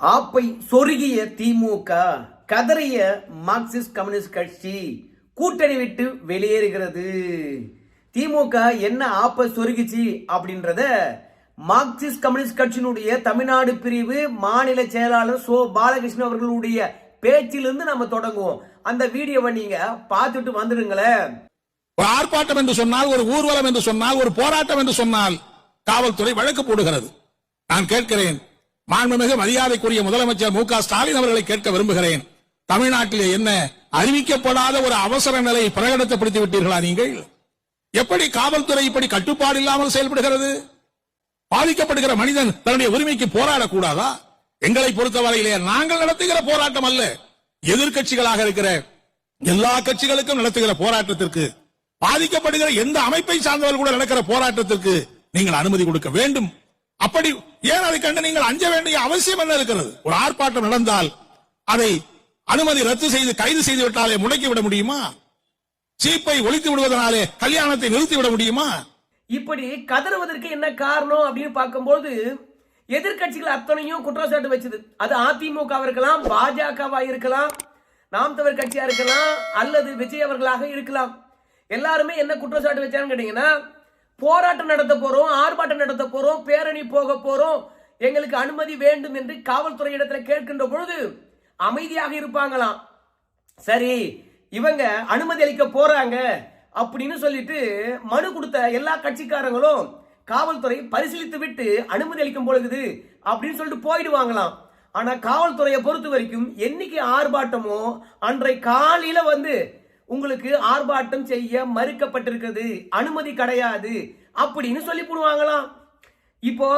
ஆப்பை சொருகிய திமுக கதறிய Marxist communist கட்சி கூட்டணி விட்டு வெளியேறுகிறது. திமுக என்ன ஆப்பை சொருகிச்சு அப்படின்றத மார்க்சிஸ்ட் கம்யூனிஸ்ட் கட்சியினுடைய தமிழ்நாடு பிரிவு மாநில செயலாளர் சோ பாலகிருஷ்ணன் அவர்களுடைய பேச்சிலிருந்து நம்ம தொடங்குவோம். அந்த வீடியோவை நீங்க பார்த்துட்டு வந்துடுங்களேன். ஒரு ஆர்ப்பாட்டம் என்று சொன்னால் ஒரு ஊர்வலம் என்று சொன்னால் ஒரு போராட்டம் என்று சொன்னால் காவல்துறை வழக்கு போடுகிறது. நான் கேட்கிறேன் மாண்புமிகு மரியாதைக்குரிய முதலமைச்சர் மு ஸ்டாலின் அவர்களை கேட்க விரும்புகிறேன். தமிழ்நாட்டிலே என்ன அறிவிக்கப்படாத ஒரு அவசர நிலையை பிரகடனப்படுத்தி விட்டீர்களா நீங்கள்? எப்படி காவல்துறை இப்படி கட்டுப்பாடு இல்லாமல் செயல்படுகிறது? பாதிக்கப்படுகிற மனிதன் தன்னுடைய உரிமைக்கு போராடக்கூடாதா? எங்களை பொறுத்தவரையிலே நாங்கள் நடத்துகிற போராட்டம் அல்ல. எதிர்க்கட்சிகளாக இருக்கிற எல்லா கட்சிகளுக்கும் நடத்துகிற போராட்டத்திற்கு பாதிக்கப்படுகிற எந்த அமைப்பை சார்ந்தவர்கள் கூட நடக்கிற போராட்டத்திற்கு நீங்கள் அனுமதி கொடுக்க வேண்டும். அப்படி ஏன் அதை கண்டு நீங்கள் அஞ்ச வேண்டிய அவசியம் என்ன இருக்கிறது? ஒரு ஆர்ப்பாட்டம் நடந்தால் அதை அனுமதி ரத்து செய்து கைது செய்து விட்டாலே முடக்கி விட முடியுமா? சீப்பை ஒழித்து விடுவதனாலே கல்யாணத்தை நிறுத்தி விட முடியுமா? இப்படி கதறுவதற்கு என்ன காரணம் அப்படின்னு பார்க்கும்போது எதிர்க்கட்சிகள் அத்தனையும் குற்றச்சாட்டு வச்சது. அது அதிமுக இருக்கலாம் பாஜகவா இருக்கலாம் நாம் தவர் கட்சியா இருக்கலாம் அல்லது விஜய் அவர்களாக இருக்கலாம். எல்லாருமே என்ன குற்றச்சாட்டு வச்சாங்கன்னு கேட்டீங்கன்னா போராட்டம் நடத்த போறோம் ஆர்ப்பாட்டம் நடத்த போறோம் பேரணி போக போறோம். எங்களுக்கு அனுமதி வேண்டும் என்று காவல்துறை இடத்துல கேட்கின்ற பொழுது அமைதியாக இருப்பாங்களாம். சரி இவங்க அனுமதி அளிக்க போறாங்க அப்படின்னு சொல்லிட்டு மனு கொடுத்த எல்லா கட்சிக்காரங்களும் காவல்துறை பரிசீலித்து விட்டு அனுமதி அளிக்கும் பொழுது அப்படின்னு சொல்லிட்டு போயிடுவாங்களாம். ஆனா காவல்துறையை பொறுத்த வரைக்கும் என்னைக்கு ஆர்ப்பாட்டமோ அன்றை காலையில வந்து உங்களுக்கு ஆர்ப்பாட்டம் செய்ய மறுக்கப்பட்டிருக்கிறது. அனுமதி கிடையாது. அப்படின்னு சொல்லி போடுவாங்களாம். இப்போ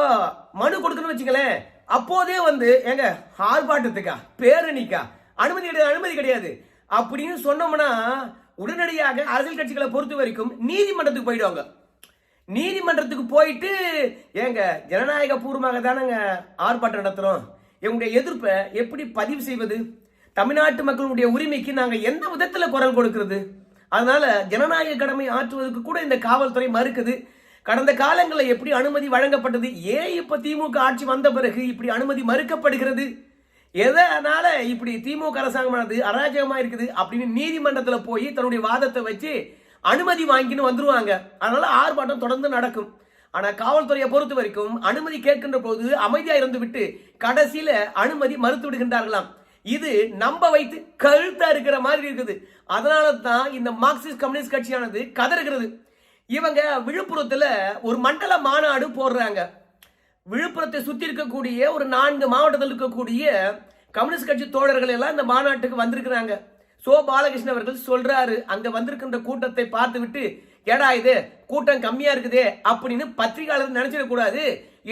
மனு கொடுக்கணும்னு வச்சுங்களேன் அப்போதே வந்து ஏங்க ஆர்ப்பாட்டத்துக்கா? பேரணிக்கா? அனுமதி கிடையாது அனுமதி கிடையாது. அப்படின்னு சொன்னோம்னா உடனடியாக அரசியல் கட்சிகளை பொறுத்த வரைக்கும் நீதிமன்றத்துக்கு போயிடுவாங்க. நீதிமன்றத்துக்கு போயிட்டு ஏங்க ஜனநாயக பூர்வமாக தானங்க ஆர்ப்பாட்டம் நடத்துறோம். எங்களுடைய எதிர்ப்பை எப்படி பதிவு செய்வது? தமிழ்நாட்டு மக்களுடைய உரிமைக்கு நாங்கள் எந்த விதத்தில் குரல் கொடுக்கிறது? அதனால ஜனநாயக கடமை ஆற்றுவதற்கு கூட இந்த காவல்துறை மறுக்குது. கடந்த காலங்களில் எப்படி அனுமதி வழங்கப்பட்டது? ஏன் இப்ப திமுக ஆட்சி வந்த பிறகு இப்படி அனுமதி மறுக்கப்படுகிறது? எதனால இப்படி திமுக அரசாங்கமானது அராஜகமா இருக்குது அப்படின்னு நீதிமன்றத்தில் போய் தன்னுடைய வாதத்தை வச்சு அனுமதி வாங்கின்னு வந்துருவாங்க. அதனால ஆர்ப்பாட்டம் தொடர்ந்து நடக்கும். ஆனா காவல்துறையை பொறுத்த வரைக்கும் அனுமதி கேட்கின்ற போது அமைதியா இருந்து விட்டு கடைசியில அனுமதி மறுத்து விடுகின்றார்களாம். இது நம்ப வைத்து கழுத்தா இருக்கிற மாதிரி இருக்குது. அதனால தான் இந்த மார்க்சிஸ்ட் கம்யூனிஸ்ட் கட்சியானது கதறுகிறது. இவங்க விழுப்புரத்தில் ஒரு மண்டல மாநாடு போடுறாங்க. விழுப்புரத்தை சுற்றி இருக்கக்கூடிய ஒரு நான்கு மாவட்டத்தில் இருக்கக்கூடிய கம்யூனிஸ்ட் கட்சி தோழர்கள் எல்லாம் இந்த மாநாட்டுக்கு வந்திருக்கிறாங்க. சோ பாலகிருஷ்ணன் அவர்கள் சொல்றாரு அங்க வந்திருக்கின்ற கூட்டத்தை பார்த்து விட்டு ஏடா இது கூட்டம் கம்மியா இருக்குதே அப்படின்னு பத்திரிகையாளர் நினைச்சிடக்கூடாது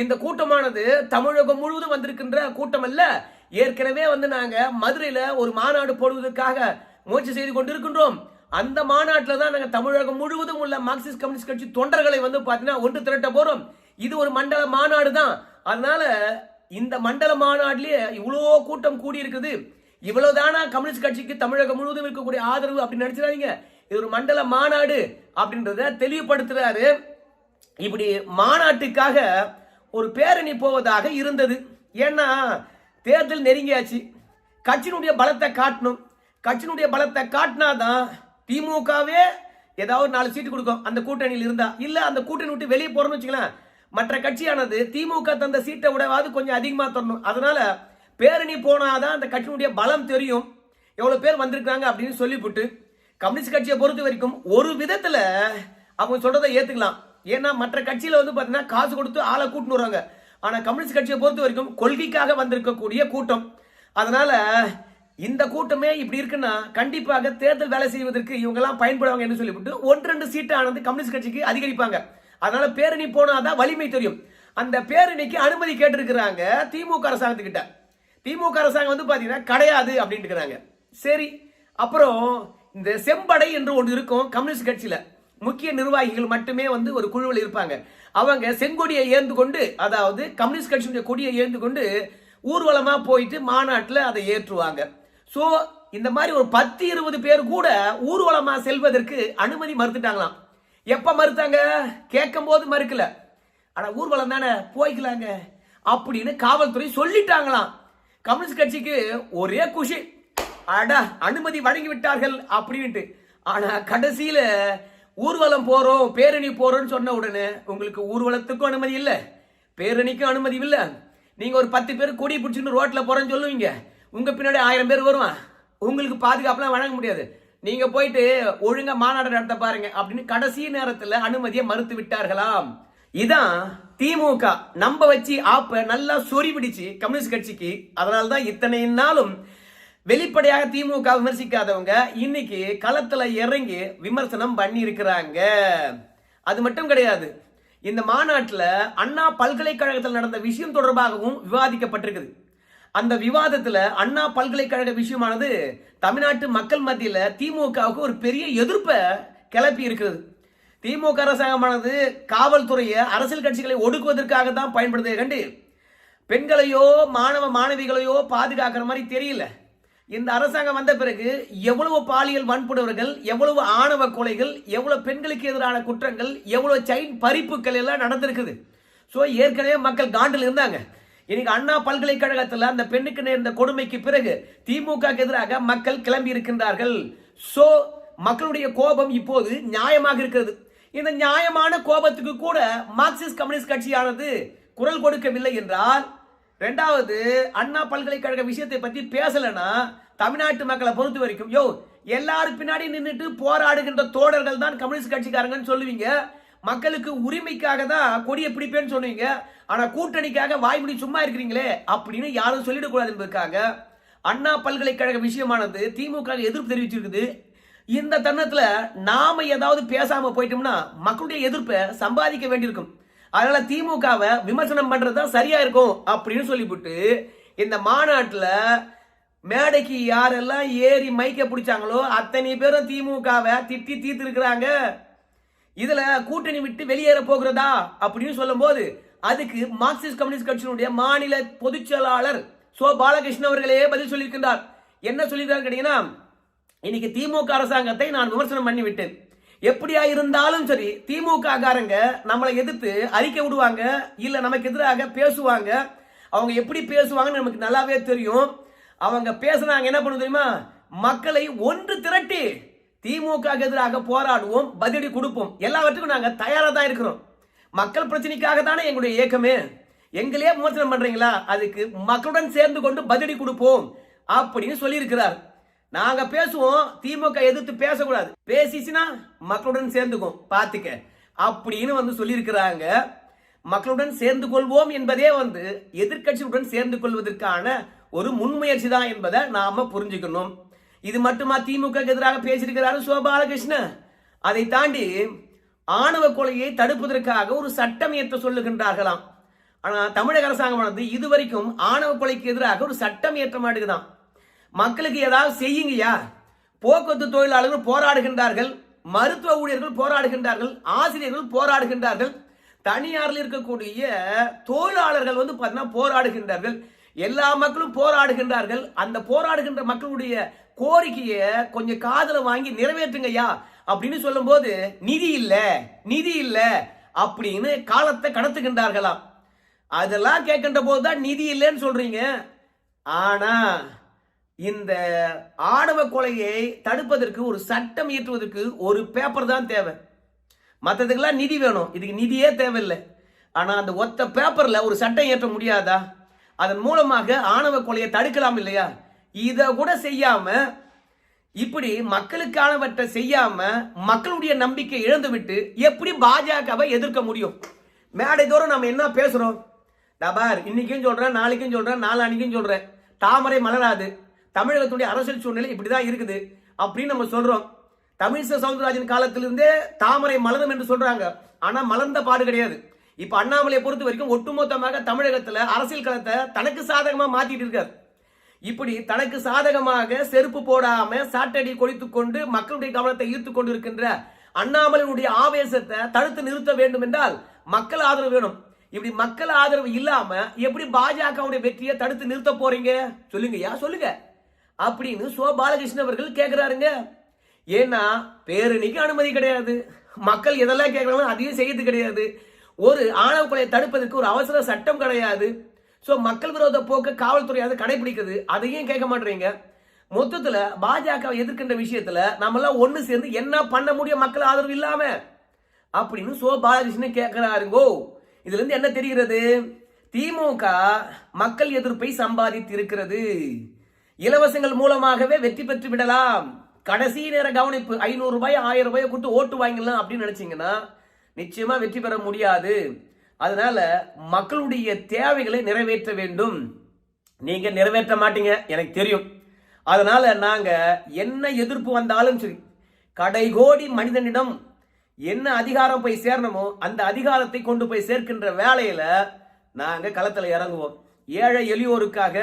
இந்த கூட்டமானது தமிழகம் முழுவதும் வந்திருக்கின்ற கூட்டம் அல்ல ஏற்கனவே வந்து நாங்கள் மதுரையில் ஒரு மாநாடு போடுவதற்காக முயற்சி செய்து கொண்டிருக்கின்றோம். அந்த மாநாட்டில் தான் நாங்கள் தமிழகம் முழுவதும் உள்ள மார்க்சிஸ்ட் கம்யூனிஸ்ட் கட்சி தொண்டர்களை வந்து பார்த்தீங்கன்னா ஒன்று திரட்ட போகிறோம் இது ஒரு மண்டல மாநாடு தான். அதனால இந்த மண்டல மாநாட்டிலேயே இவ்வளோ கூட்டம் கூடி இருக்குது இவ்வளவுதானா கம்யூனிஸ்ட் கட்சிக்கு தமிழகம் முழுவதும் இருக்கக்கூடிய ஆதரவு அப்படின்னு நினைச்சிடாதீங்க. இது ஒரு மண்டல மாநாடு அப்படின்றத தெளிவுபடுத்துறாரு. இப்படி மாநாட்டுக்காக ஒரு பேரணி போவதாக இருந்தது. ஏன்னா தேர்தல் நெருங்கியாச்சு. கட்சியினுடைய பலத்தை காட்டணும். கட்சியினுடைய பலத்தை காட்டினாதான் திமுகவே ஏதாவது நாலு சீட்டு கொடுக்கும். அந்த கூட்டணியில் இருந்தா. இல்ல அந்த கூட்டணி விட்டு வெளியே போறோம்னு வச்சுக்கலாம் மற்ற கட்சியானது திமுக தந்த சீட்டை விடவாது கொஞ்சம் அதிகமா தரணும். அதனால பேரணி போனாதான் அந்த கட்சியினுடைய பலம் தெரியும். எவ்வளவு பேர் வந்திருக்காங்க அப்படின்னு சொல்லிவிட்டு கம்யூனிஸ்ட் கட்சியை பொறுத்த வரைக்கும் ஒரு விதத்துல அவங்க சொல்றதை ஏத்துக்கலாம். ஏன்னா மற்ற கட்சியில வந்து பாத்தீங்கன்னா காசு கொடுத்து ஆளை கூட்டின்னு வருவாங்க. ஆனால் கம்யூனிஸ்ட் கட்சியை பொறுத்த வரைக்கும் கொள்கைக்காக வந்திருக்கக்கூடிய கூட்டம். அதனால் இந்த கூட்டமே இப்படி இருக்குன்னா கண்டிப்பாக தேர்தல் வேலை செய்வதற்கு இவங்கெல்லாம் பயன்படுவாங்க என்று சொல்லிவிட்டு ஒன்று ரெண்டு சீட்டானது கம்யூனிஸ்ட் கட்சிக்கு அதிகரிப்பாங்க. அதனால பேரணி போனாதான் வலிமை தெரியும். அந்த பேரணிக்கு அனுமதி கேட்டிருக்கிறாங்க திமுக அரசாங்கத்துக்கிட்ட. திமுக அரசாங்கம் வந்து பார்த்தீங்கன்னா கிடையாது அப்படின்ட்டுக்கிறாங்க சரி அப்புறம் இந்த செம்படை என்று ஒன்று இருக்கும் கம்யூனிஸ்ட் கட்சியில் முக்கிய நிர்வாகிகள் மட்டுமே வந்து ஒரு குழுவில் இருப்பாங்க. அவங்க செங்கொடியை ஏந்து கொண்டு அதாவது கம்யூனிஸ்ட் கட்சியுடைய கொடியை ஏந்து கொண்டு ஊர்வலமா போயிட்டு மாநாட்டில் அதை ஏற்றுவாங்க. ஸோ இந்த மாதிரி ஒரு பத்து இருபது பேர் கூட ஊர்வலமா செல்வதற்கு அனுமதி மறுத்துட்டாங்களாம். எப்ப மறுத்தாங்க? கேட்கும் போது மறுக்கல. ஆனா ஊர்வலம் தானே போய்க்கலாங்க அப்படின்னு காவல்துறை சொல்லிட்டாங்களாம். கம்யூனிஸ்ட் கட்சிக்கு ஒரே குஷி. அடா அனுமதி வழங்கி விட்டார்கள் அப்படின்ட்டு. ஆனா கடைசியில ஊர்வலம் போறோம் பேரணி போறோம்னு சொன்ன உடனே உங்களுக்கு ஊர்வலத்துக்கும் அனுமதி இல்லை. பேரணிக்கும் அனுமதி இல்லை. நீங்க ஒரு பத்து பேர் கொடி பிடிச்சிட்டு ரோட்ல போறேன்னு சொல்லுவீங்க. உங்க பின்னாடி ஆயிரம் பேர் வருவான். உங்களுக்கு பாதுகாப்புலாம் வழங்க முடியாது. நீங்க போயிட்டு ஒழுங்கா மாநாடு நடத்த பாருங்க அப்படின்னு கடைசி நேரத்துல அனுமதியை மறுத்து விட்டார்களாம். இதான் திமுக நம்ப வச்சு ஆப்ப நல்லா சொறி பிடிச்சு கம்யூனிஸ்ட் கட்சிக்கு. அதனால தான் இத்தனை நாளும் வெளிப்படையாக திமுக விமர்சிக்காதவங்க இன்னைக்கு களத்துல இறங்கி விமர்சனம் பண்ணி இருக்கிறாங்க அது மட்டும் கிடையாது. இந்த மாநாட்டில் அண்ணா பல்கலைக்கழகத்தில் நடந்த விஷயம் தொடர்பாகவும் விவாதிக்கப்பட்டிருக்குது. அந்த விவாதத்தில் அண்ணா பல்கலைக்கழக விஷயமானது தமிழ்நாட்டு மக்கள் மத்தியில் திமுகவுக்கு ஒரு பெரிய எதிர்ப்பை கிளப்பி இருக்கிறது. திமுக அரசாங்கமானது காவல்துறையை அரசியல் கட்சிகளை ஒடுக்குவதற்காக தான் பயன்படுத்தே கண்டு பெண்களையோ மாணவ மாணவிகளையோ பாதுகாக்கிற மாதிரி தெரியல. இந்த அரசாங்கம் வந்த பிறகு எவ்வளவு பாலியல் வன்புணர்வுகள் எவ்வளவு ஆணவ கொலைகள் எவ்வளவு பெண்களுக்கு எதிரான குற்றங்கள் எவ்வளவு செயின் பறிப்புகள் எல்லாம் நடந்திருக்குது. ஸோ ஏற்கனவே மக்கள் காண்டில் இருந்தாங்க. இன்னைக்கு அண்ணா பல்கலைக்கழகத்தில் அந்த பெண்ணுக்கு நேர்ந்த கொடுமைக்கு பிறகு திமுக எதிராக மக்கள் கிளம்பி இருக்கின்றார்கள். ஸோ மக்களுடைய கோபம் இப்போது நியாயமாக இருக்கிறது. இந்த நியாயமான கோபத்துக்கு கூட மார்க்சிஸ்ட் கம்யூனிஸ்ட் கட்சியானது குரல் கொடுக்கவில்லை என்றால் ரெண்டாவது அண்ணா பல்கலைக்கழக விஷயத்தை பத்தி பேசலைன்னா தமிழ்நாட்டு மக்களை பொறுத்த வரைக்கும் யோ எல்லாரும் பின்னாடி நின்றுட்டு போராடுகின்ற தோழர்கள் தான் கம்யூனிஸ்ட் கட்சிக்காரங்கன்னு சொல்லுவீங்க. மக்களுக்கு உரிமைக்காக தான் கொடியை பிடிப்பேன்னு சொல்லுவீங்க. ஆனா கூட்டணிக்காக வாய்மொழி சும்மா இருக்கிறீங்களே அப்படின்னு யாரும் சொல்லிடக்கூடாது என்பதற்காக அண்ணா பல்கலைக்கழக விஷயமானது திமுக எதிர்ப்பு தெரிவிச்சிருக்குது. இந்த தருணத்துல நாம ஏதாவது பேசாம போயிட்டோம்னா மக்களுடைய எதிர்ப்பை சம்பாதிக்க வேண்டியிருக்கும். அதனால திமுகவை விமர்சனம் பண்றது தான் சரியா இருக்கும் அப்படின்னு சொல்லிவிட்டு இந்த மாநாட்டில் மேடைக்கு யாரெல்லாம் ஏறி மைக்க பிடிச்சாங்களோ அத்தனை பேரும் திமுகவை திட்டி தீர்த்திருக்கிறாங்க. இதுல கூட்டணி விட்டு வெளியேற போகிறதா அப்படின்னு சொல்லும் போது அதுக்கு மார்க்சிஸ்ட் கம்யூனிஸ்ட் கட்சியினுடைய மாநில பொதுச் செயலாளர் சோ பாலகிருஷ்ணன் அவர்களே பதில் சொல்லியிருக்கின்றார். என்ன சொல்லியிருக்காரு கேட்டீங்கன்னா இன்னைக்கு திமுக அரசாங்கத்தை நான் விமர்சனம் பண்ணி விட்டேன் எப்படியா இருந்தாலும் சரி திமுக காரங்க நம்மளை எதிர்த்து அறிக்கை விடுவாங்க இல்ல நமக்கு எதிராக பேசுவாங்க. அவங்க எப்படி பேசுவாங்கன்னு நமக்கு நல்லாவே தெரியும். அவங்க பேசுனாங்க என்ன பண்ணும் தெரியுமா? மக்களை ஒன்று திரட்டி திமுக எதிராக போராடுவோம் பதிலடி கொடுப்போம். எல்லாவற்றுக்கும் நாங்க தயாரா தான் இருக்கிறோம். மக்கள் பிரச்சனைக்காக தானே எங்களுடைய இயக்கமே. எங்களே விமர்சனம் பண்றீங்களா? அதுக்கு மக்களுடன் சேர்ந்து கொண்டு பதிலடி கொடுப்போம் அப்படின்னு சொல்லியிருக்கிறார். நாங்க பேசுவோம் திமுக எதிர்த்து பேசக்கூடாது. பேசிச்சுன்னா மக்களுடன் சேர்ந்துக்கும் பாத்துக்க. அப்படின்னு வந்து சொல்லியிருக்கிறாங்க. மக்களுடன் சேர்ந்து கொள்வோம் என்பதே வந்து எதிர்க்கட்சியுடன் சேர்ந்து கொள்வதற்கான ஒரு முன்முயற்சி தான் என்பதை நாம புரிஞ்சுக்கணும். இது மட்டுமா திமுக எதிராக பேசியிருக்கிறாரு சோபாலகிருஷ்ணன் அதை தாண்டி ஆணவ கொலையை தடுப்பதற்காக ஒரு சட்டம் இயற்ற சொல்லுகின்றார்களாம். ஆனா தமிழக அரசாங்கமானது இதுவரைக்கும் ஆணவ கொலைக்கு எதிராக ஒரு சட்டம் இயற்ற மாட்டுக்குதான் மக்களுக்கு ஏதாவது செய்யுங்கய்யா போக்குவரத்து தொழிலாளர்கள் போராடுகின்றார்கள் மருத்துவ ஊழியர்கள் போராடுகின்றார்கள் ஆசிரியர்கள் போராடுகின்றார்கள். தனியாரில் இருக்கக்கூடிய தொழிலாளர்கள் வந்து பார்த்தீங்கன்னா போராடுகின்றார்கள். எல்லா மக்களும் போராடுகின்றார்கள். அந்த போராடுகின்ற மக்களுடைய கோரிக்கையை கொஞ்சம் காதல வாங்கி நிறைவேற்றுங்கய்யா அப்படின்னு சொல்லும்போது நிதி இல்ல நிதி இல்ல அப்படின்னு காலத்தை கடத்துகின்றார்களாம். அதெல்லாம் கேட்கின்ற போது தான் நிதி இல்லைன்னு சொல்றீங்க. ஆனா இந்த ஆணவ கொலையை தடுப்பதற்கு ஒரு சட்டம் இயற்றுவதற்கு ஒரு பேப்பர் தான் தேவை. மற்றதுக்கெல்லாம் நிதி வேணும். இதுக்கு நிதியே தேவையில்லை. ஆனால் அந்த ஒத்த பேப்பரில் ஒரு சட்டம் இயற்ற முடியாதா? அதன் மூலமாக ஆணவ கொலையை தடுக்கலாம் இல்லையா? இதை கூட செய்யாம இப்படி மக்களுக்கானவற்றை செய்யாம மக்களுடைய நம்பிக்கை இழந்து விட்டு எப்படி பாஜகவை எதிர்க்க முடியும்? மேடை தோறும் நம்ம என்ன பேசுறோம்? தபார் இன்னைக்கும் சொல்றேன் நாளைக்கும் சொல்றேன் நாளானிக்கும் சொல்றேன். தாமரை மலராது. தமிழகத்துடைய அரசியல் சூழ்நிலை இப்படிதான் இருக்குது அப்படின்னு நம்ம சொல்றோம். தமிழிசை சவுந்தரராஜன் காலத்திலிருந்தே தாமரை மலரும் என்று சொல்றாங்க. ஆனா மலர்ந்த பாடு கிடையாது. இப்ப அண்ணாமலையை பொறுத்த வரைக்கும் ஒட்டுமொத்தமாக தமிழகத்துல அரசியல் களத்தை தனக்கு சாதகமா மாத்திட்டு இருக்காரு. இப்படி தனக்கு சாதகமாக செருப்பு போடாம சாட்டடி கொடித்துக் கொண்டு மக்களுடைய கவனத்தை ஈர்த்து கொண்டிருக்கின்ற அண்ணாமலையினுடைய ஆவேசத்தை தடுத்து நிறுத்த வேண்டும் என்றால் மக்கள் ஆதரவு வேணும். இப்படி மக்கள் ஆதரவு இல்லாம எப்படி பாஜகவுடைய வெற்றியை தடுத்து நிறுத்த போறீங்க? சொல்லுங்கய்யா சொல்லுங்க. அப்படின்னு சோ பாலகிருஷ்ணன் அவர்கள் கேட்கிறாருங்க ஏன்னா பேரணிக்கு அனுமதி கிடையாது. மக்கள் எதெல்லாம் கேட்கறாங்களோ அதையும் செய்யறது கிடையாது. ஒரு ஆணவ கொலையை தடுப்பதற்கு ஒரு அவசர சட்டம் கிடையாது. ஸோ மக்கள் விரோத போக்க காவல்துறை அதை கடைபிடிக்குது. அதையும் கேட்க மாட்டேறீங்க. மொத்தத்தில் பாஜக எதிர்க்கின்ற விஷயத்தில் நம்மளாம் ஒன்று சேர்ந்து என்ன பண்ண முடியும் மக்கள் ஆதரவு இல்லாம? அப்படின்னு சோ பாலகிருஷ்ணன் கேட்கிறாருங்கோ இதுல இருந்து என்ன தெரிகிறது? திமுக மக்கள் எதிர்ப்பை சம்பாதித்து இருக்கிறது இலவசங்கள் மூலமாகவே வெற்றி பெற்று விடலாம். கடைசி நேர கவனிப்பு ஐநூறு ரூபாய் ஆயிரம் ரூபாய் கொடுத்து ஓட்டு வாங்கிடலாம் அப்படின்னு நினைச்சீங்கன்னா நிச்சயமா வெற்றி பெற முடியாது. அதனால மக்களுடைய தேவைகளை நிறைவேற்ற வேண்டும். நீங்க நிறைவேற்ற மாட்டீங்க எனக்கு தெரியும். அதனால நாங்க என்ன எதிர்ப்பு வந்தாலும் சரி கடைகோடி மனிதனிடம் என்ன அதிகாரம் போய் சேரணுமோ அந்த அதிகாரத்தை கொண்டு போய் சேர்க்கின்ற வேலையில நாங்க களத்துல இறங்குவோம். ஏழை எளியோருக்காக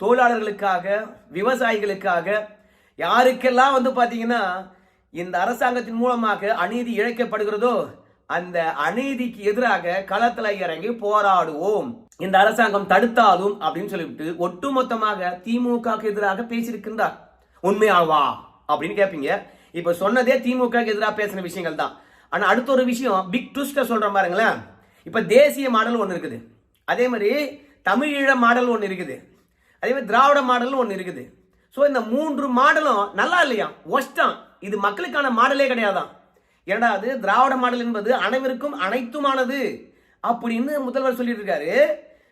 தொழிலாளர்களுக்காக விவசாயிகளுக்காக யாருக்கெல்லாம் வந்து பார்த்தீங்கன்னா இந்த அரசாங்கத்தின் மூலமாக அநீதி இழைக்கப்படுகிறதோ அந்த அநீதிக்கு எதிராக களத்தில் இறங்கி போராடுவோம். இந்த அரசாங்கம் தடுத்தாலும் அப்படின்னு சொல்லிவிட்டு ஒட்டுமொத்தமாக திமுக எதிராக பேசியிருக்கின்றார். உண்மையாவா? அப்படின்னு கேட்பீங்க இப்ப சொன்னதே திமுக எதிராக பேசின விஷயங்கள் தான். ஆனா அடுத்த ஒரு விஷயம் பிக் ட்விஸ்ட சொல்ற பாருங்களேன். இப்ப தேசிய மாடல் ஒன்று இருக்குது. அதே மாதிரி தமிழீழ மாடல் ஒன்று இருக்குது. அதே மாதிரி திராவிட மாடலும் ஒன்று இருக்குது. ஸோ இந்த மூன்று மாடலும் நல்லா இல்லையா? ஒஸ்டம் இது மக்களுக்கான மாடலே கிடையாதான். இரண்டாவது திராவிட மாடல் என்பது அனைவருக்கும் அனைத்துமானது. அப்படின்னு முதல்வர் சொல்லிட்டு இருக்காரு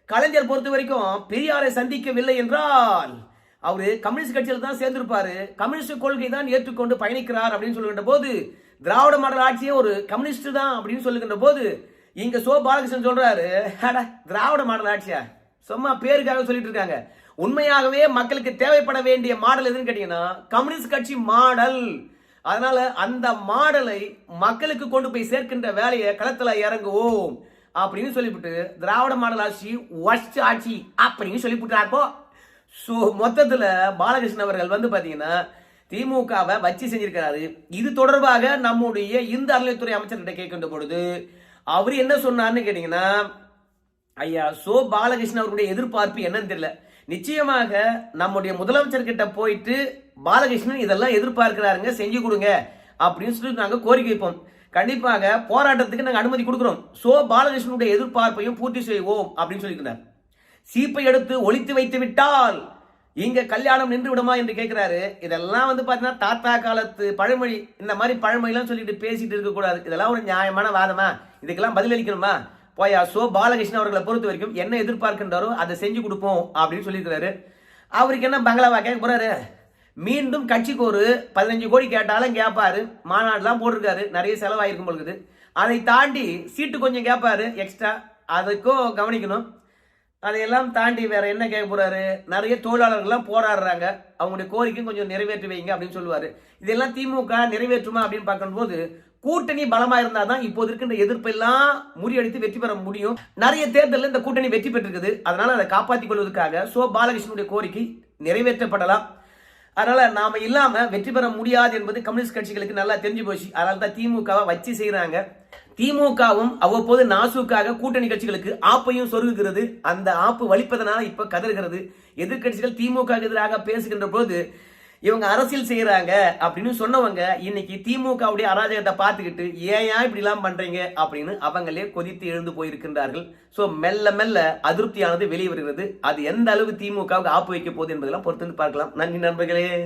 கலைஞர் பொறுத்த வரைக்கும் பெரியாரை சந்திக்கவில்லை என்றால் அவரு கம்யூனிஸ்ட் கட்சியில் தான் சேர்ந்திருப்பாரு. கம்யூனிஸ்ட் கொள்கை தான் ஏற்றுக்கொண்டு பயணிக்கிறார் அப்படின்னு சொல்லுகின்ற போது திராவிட மாடல் ஆட்சியே ஒரு கம்யூனிஸ்ட் தான் அப்படின்னு சொல்லுகின்ற போது இங்க சோ பாலகிருஷ்ணன் சொல்றாரு திராவிட மாடல் ஆட்சியா? சும்மா பேருக்காக சொல்லிட்டு இருக்காங்க உண்மையாகவே மக்களுக்கு தேவைப்பட வேண்டிய மாடல் எதுன்னு கேட்டீங்கன்னா கம்யூனிஸ்ட் கட்சி மாடல். அதனால அந்த மாடலை மக்களுக்கு கொண்டு போய் சேர்க்கின்ற வேலையை களத்துல இறங்குவோம் அப்படின்னு சொல்லிவிட்டு திராவிட மாடல் ஆட்சி ஒஸ்ட் ஆட்சி அப்படின்னு சொல்லிவிட்டாப்போ ஸோ மொத்தத்தில் பாலகிருஷ்ணன் அவர்கள் வந்து பார்த்தீங்கன்னா திமுகவை வச்சு செஞ்சிருக்கிறாரு. இது தொடர்பாக நம்முடைய இந்து அறநிலைத்துறை அமைச்சர்கிட்ட கேட்கின்ற பொழுது அவர் என்ன சொன்னார்னு கேட்டீங்கன்னா ஐயா சோ பாலகிருஷ்ணன் அவருடைய எதிர்பார்ப்பு என்னன்னு தெரியல. நிச்சயமாக நம்முடைய முதலமைச்சர் கிட்ட போயிட்டு பாலகிருஷ்ணன் இதெல்லாம் எதிர்பார்க்கிறாருங்க செஞ்சு கொடுங்க அப்படின்னு சொல்லி நாங்கள் கோரிக்கை வைப்போம். கண்டிப்பாக போராட்டத்துக்கு நாங்கள் அனுமதி கொடுக்குறோம். சோ பாலகிருஷ்ணனுடைய எதிர்பார்ப்பையும் பூர்த்தி செய்வோம் அப்படின்னு சொல்லியிருக்கிறார். சீப்பை எடுத்து ஒழித்து வைத்து விட்டால் இங்க கல்யாணம் நின்று விடுமா என்று கேட்கிறாரு. இதெல்லாம் வந்து பாத்தீங்கன்னா தாத்தா காலத்து பழமொழி இந்த மாதிரி பழமொழிலாம் சொல்லிட்டு பேசிட்டு இருக்க கூடாது இதெல்லாம் ஒரு நியாயமான வாதமா? இதுக்கெல்லாம் பதிலளிக்கணுமா? போயா ஸோ பாலகிருஷ்ணன் அவர்களை பொறுத்த வரைக்கும் என்ன எதிர்பார்க்கின்றாரோ அதை செஞ்சு கொடுப்போம் அப்படின்னு சொல்லியிருக்கிறாரு. அவருக்கு என்ன பங்களாவா கேட்க போறாரு? மீண்டும் கட்சிக்கு ஒரு பதினஞ்சு கோடி கேட்டாலும் கேட்பாரு. மாநாடுலாம் போட்டிருக்காரு. நிறைய செலவாயிருக்கும் பொழுது. அதை தாண்டி சீட்டு கொஞ்சம் கேட்பாரு. எக்ஸ்ட்ரா அதுக்கும் கவனிக்கணும். அதையெல்லாம் தாண்டி வேற என்ன கேட்க போறாரு? நிறைய தொழிலாளர்கள்லாம் போராடுறாங்க. அவங்களுடைய கோரிக்கையும் கொஞ்சம் நிறைவேற்றி வைங்க அப்படின்னு சொல்லுவாரு. இதெல்லாம் திமுக நிறைவேற்றுமா அப்படின்னு பார்க்கும்போது கூட்டணி பலமா இருந்தாதான் இப்போது இருக்கின்ற எதிர்ப்பெல்லாம் முறியடித்து வெற்றி பெற முடியும். நிறைய தேர்தலில் இந்த கூட்டணி வெற்றி பெற்றிருக்குது. அதனால அதை காப்பாற்றிக் கொள்வதற்காக சோ பாலகிருஷ்ணனுடைய கோரிக்கை நிறைவேற்றப்படலாம். அதனால நாம இல்லாம வெற்றி பெற முடியாது என்பது கம்யூனிஸ்ட் கட்சிகளுக்கு நல்லா தெரிஞ்சு போச்சு. அதனால தான் திமுகவை வச்சு செய்யறாங்க திமுகவும் அவ்வப்போது நாசுக்காக கூட்டணி கட்சிகளுக்கு ஆப்பையும் சொருகுகிறது. அந்த ஆப்பு வலிப்பதனால இப்ப கதறுகிறது. எதிர்க்கட்சிகள் திமுக எதிராக பேசுகின்ற போது இவங்க அரசியல் செய்கிறாங்க அப்படின்னு சொன்னவங்க இன்னைக்கு திமுகவுடைய அராஜகத்தை பார்த்துக்கிட்டு ஏன் இப்படிலாம் எல்லாம் பண்றீங்க? அப்படின்னு அவங்களே கொதித்து எழுந்து போயிருக்கின்றார்கள். ஸோ மெல்ல மெல்ல அதிருப்தியானது வெளியே வருகிறது. அது எந்த அளவு திமுகவுக்கு ஆப்பு வைக்க போகுது என்பதெல்லாம் பொறுத்து வந்து பார்க்கலாம். நன்றி நண்பர்களே.